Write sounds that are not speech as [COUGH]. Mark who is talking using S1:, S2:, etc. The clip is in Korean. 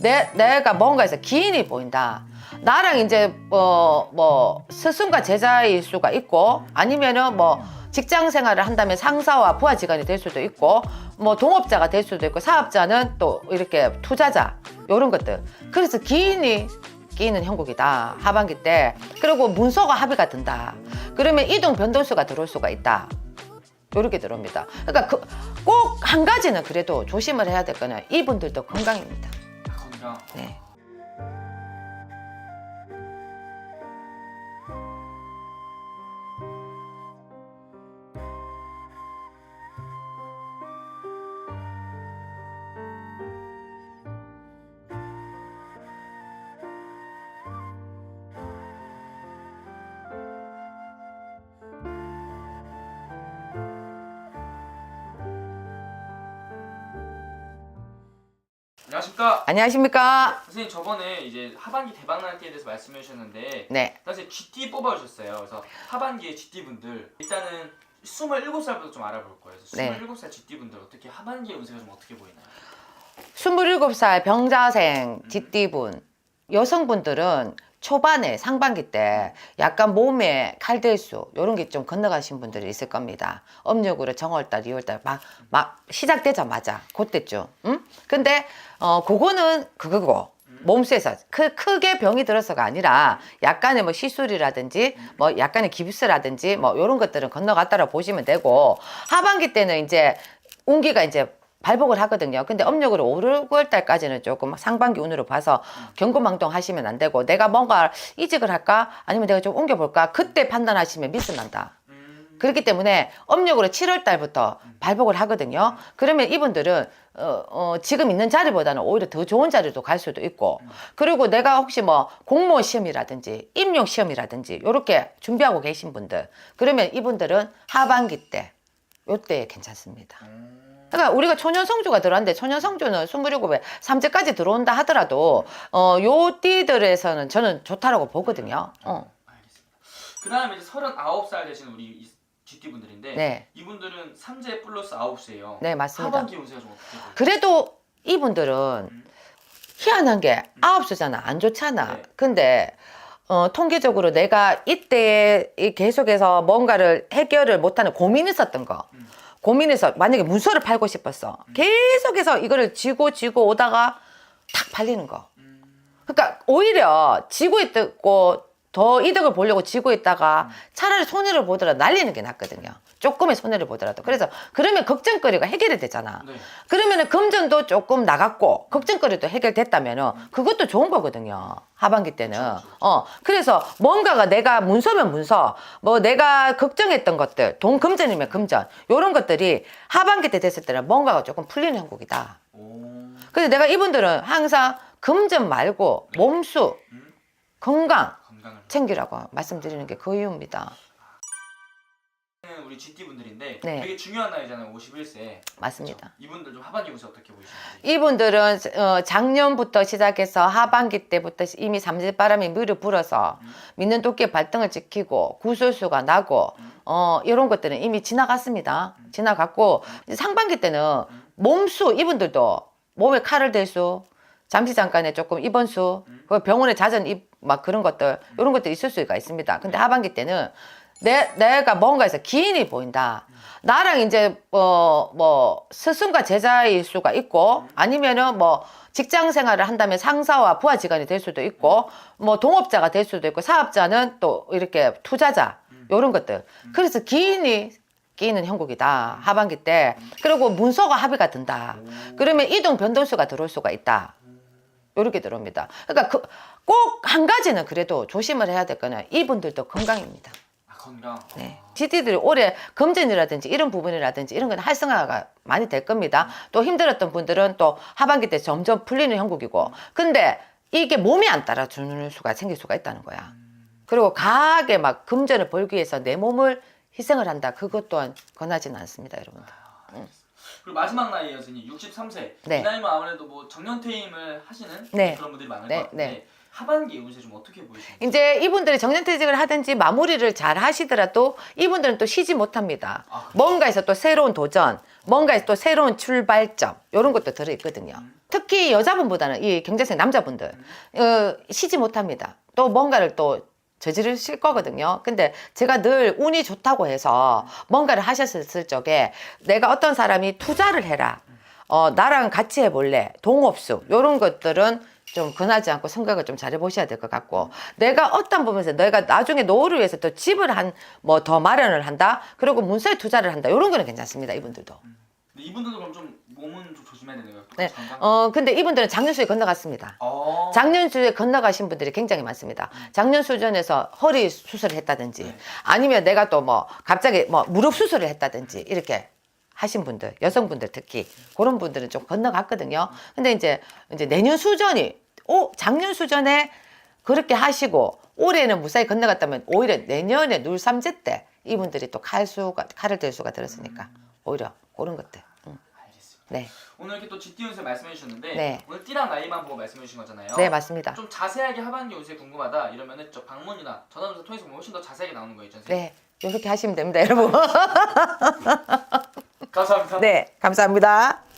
S1: 내, 내가 뭔가에서 기인이 보인다. 나랑 이제 뭐, 뭐 스승과 제자일 수가 있고 아니면은 뭐 직장 생활을 한다면 상사와 부하 직원이 될 수도 있고 뭐 동업자가 될 수도 있고 사업자는 또 이렇게 투자자 요런 것들. 그래서 기인이 끼는 형국이다 하반기 때 그리고 문서가 합의가 든다. 그러면 이동 변동수가 들어올 수가 있다. 요렇게 들어옵니다. 그러니까 꼭한 가지는 그래도 조심을 해야 될 거는 이분들도 건강입니다. 네.
S2: 안녕하십니까.
S1: 안녕하십니까?
S2: 선생님 저번에 이제 하반기 대박 날 때에 대해서 말씀해 주셨는데
S1: 네.
S2: 사실 GT 뽑아 주셨어요. 그래서 하반기에 GT 분들 일단은 27살부터 좀 알아볼 거예요. 그래서
S1: 네.
S2: 27살 GT 분들 어떻게 하반기의 운세가 좀 어떻게 보이나요?
S1: 27살 병자생 뒷띠분 여성분들은 초반에 상반기 때 약간 몸에 칼들수 이런 게 좀 건너가신 분들이 있을 겁니다. 음력으로 정월달, 2월달 막, 막 시작되자마자 그때쯤. 음? 근데 어 그거는 그거고 몸수에서 크, 크게 병이 들어서가 아니라 약간의 뭐 시술이라든지 뭐 약간의 깁스라든지 뭐 이런 것들은 건너갔다라 보시면 되고 하반기 때는 이제 운기가 이제 발복을 하거든요. 근데 음력으로 5, 6월 달까지는 조금 상반기 운으로 봐서 경고망동 하시면 안 되고 내가 뭔가 이직을 할까 아니면 내가 좀 옮겨볼까 그때 판단하시면 미스 난다.
S2: 음,
S1: 그렇기 때문에 음력으로 7월 달부터 발복을 하거든요. 그러면 이분들은 어, 어, 지금 있는 자리보다는 오히려 더 좋은 자리도 갈 수도 있고 그리고 내가 혹시 뭐 공무원 시험이라든지 임용 시험이라든지 이렇게 준비하고 계신 분들 그러면 이분들은 하반기 때 요때 괜찮습니다.
S2: 음,
S1: 그러니까 우리가 초년 성주가 들어왔는데 초년 성주는 27에 삼재까지 들어온다 하더라도 어, 요 띠들에서는 저는 좋다라고 보거든요. 어.
S2: 알겠습니다. 그 다음에 이제 39살 되신 우리 이 GT 분들인데
S1: 네.
S2: 이분들은 3재 플러스 9세예요.
S1: 네, 맞습니다.
S2: 하반기 운세가 좀 어떻게 보여요?
S1: 그래도 이분들은 희한한 게 아홉 수잖아. 안 좋잖아.
S2: 네.
S1: 근데 어, 통계적으로 내가 이때 이 계속해서 뭔가를 해결을 못하는 고민이 있었던 거.
S2: 음.
S1: 고민해서 만약에 문서를 팔고 싶었어. 계속해서 이거를 쥐고 쥐고 오다가 탁 팔리는 거.
S2: 음,
S1: 그러니까 오히려 지고 있고 더 이득을 보려고 지고 있다가 차라리 손해를 보더라도 날리는 게 낫거든요. 조금의 손해를 보더라도. 그래서 그러면 걱정거리가 해결이 되잖아.
S2: 네.
S1: 그러면은 금전도 조금 나갔고 걱정거리도 해결됐다면은 그것도 좋은 거거든요. 하반기 때는. 어. 그래서 뭔가가 내가 문서면 문서, 뭐 내가 걱정했던 것들, 돈 금전이면 금전, 요런 것들이 하반기 때 됐을 때는 뭔가가 조금 풀리는 형국이다.
S2: 오.
S1: 근데 내가 이분들은 항상 금전 말고 몸수,
S2: 음,
S1: 건강 챙기라고 말씀드리는 게 그 이유입니다.
S2: 우리 GT 분들인데
S1: 네.
S2: 되게 중요한 나이잖아요. 51세.
S1: 맞습니다.
S2: 이분들 좀 하반기 운세 어떻게 보이시는지.
S1: 이분들은 어, 작년부터 시작해서 하반기 때부터 이미 삼재바람이 무려 불어서 믿는 도끼의 발등을 지키고 구설수가 나고 어, 이런 것들은 이미 지나갔습니다. 지나갔고 이제 상반기 때는 몸수 이분들도 몸에 칼을 댈 수, 잠시 잠깐의 조금 입원수, 그 병원에 잦은 입 막 그런 것들 이런 것들이 있을 수가 있습니다. 근데 하반기 때는 내, 내가 뭔가에서 기인이 보인다. 나랑 이제 어, 뭐 스승과 제자일 수가 있고 아니면은 뭐 직장 생활을 한다면 상사와 부하 직원이 될 수도 있고 뭐 동업자가 될 수도 있고 사업자는 또 이렇게 투자자 요런 것들. 그래서 기인이 끼는 형국이다. 하반기 때. 그리고 문서가 합의가 든다. 그러면 이동 변동수가 들어올 수가 있다. 요렇게 들어옵니다. 그러니까 꼭한 가지는 그래도 조심을 해야 될 거는 이분들도 건강입니다.
S2: 아, 건강.
S1: 네.
S2: 아,
S1: GT들이 올해 금전이라든지 이런 부분이라든지 이런 건 활성화가 많이 될 겁니다. 또 힘들었던 분들은 또 하반기 때 점점 풀리는 형국이고. 근데 이게 몸이 안 따라주는 수가 생길 수가 있다는 거야. 그리고 과하게 막 금전을 벌기 위해서 내 몸을 희생을 한다. 그것 또한 권하지는 않습니다, 여러분.
S2: 그리고 마지막 나이에요, 선생님. 63세.
S1: 네.
S2: 이 나이면 아무래도 뭐 정년 퇴임을 하시는
S1: 네.
S2: 그런 분들이 많을
S1: 네,
S2: 것 같은데
S1: 네.
S2: 하반기 운세 좀 어떻게 보이시나요?
S1: 이제 이분들이 정년퇴직을 하든지 마무리를 잘 하시더라도 이분들은 또 쉬지 못합니다.
S2: 아, 그래요?
S1: 뭔가에서 또 새로운 도전, 뭔가에서 또 새로운 출발점 이런 것도 들어 있거든요. 특히 여자분보다는 이 경제생 남자분들 어, 쉬지 못합니다. 또 뭔가를 또 저지르실 거거든요. 근데 제가 늘 운이 좋다고 해서 뭔가를 하셨을 적에 내가 어떤 사람이 투자를 해라. 어, 나랑 같이 해볼래. 동업수. 요런 것들은 좀 권하지 않고 생각을 좀 잘 해 보셔야 될 것 같고 내가 어떤 부분에서 내가 나중에 노후를 위해서 또 집을 한 뭐 더 마련을 한다 그리고 문서에 투자를 한다 요런 거는 괜찮습니다 이분들도
S2: 근데 이분들도 그럼 좀 몸은 좀 조심해야 되나요?
S1: 네.
S2: 건강?
S1: 어 근데 이분들은 작년 수에 건너갔습니다
S2: 어.
S1: 작년 수에 건너가신 분들이 굉장히 많습니다 작년 수전에서 허리 수술을 했다든지
S2: 네.
S1: 아니면 내가 또 뭐 갑자기 뭐 무릎 수술을 했다든지 이렇게 하신 분들 여성분들 특히 그런 분들은 좀 건너갔거든요 근데 이제 이제 내년 수전이 오 작년 수전에 그렇게 하시고 올해는 무사히 건너갔다면 오히려 내년에 눌삼재 때 이분들이 또 칼수가 칼을 들 수가 들었으니까 오히려 그런 것들 응.
S2: 알겠습니다.
S1: 네,
S2: 오늘 이렇게 또 GT 운세 말씀해 주셨는데
S1: 네.
S2: 오늘 띠랑 나이만 보고 말씀해 주신 거잖아요.
S1: 네 맞습니다
S2: 좀 자세하게 하반기 운세 궁금하다 이러면은 저 방문이나 전화 검사 통해서 보면 훨씬 더 자세하게 나오는 거예요, 선생님.
S1: 네 이렇게 하시면 됩니다 여러분 [LAUGHS]
S2: 감사합니다.
S1: 네 감사합니다.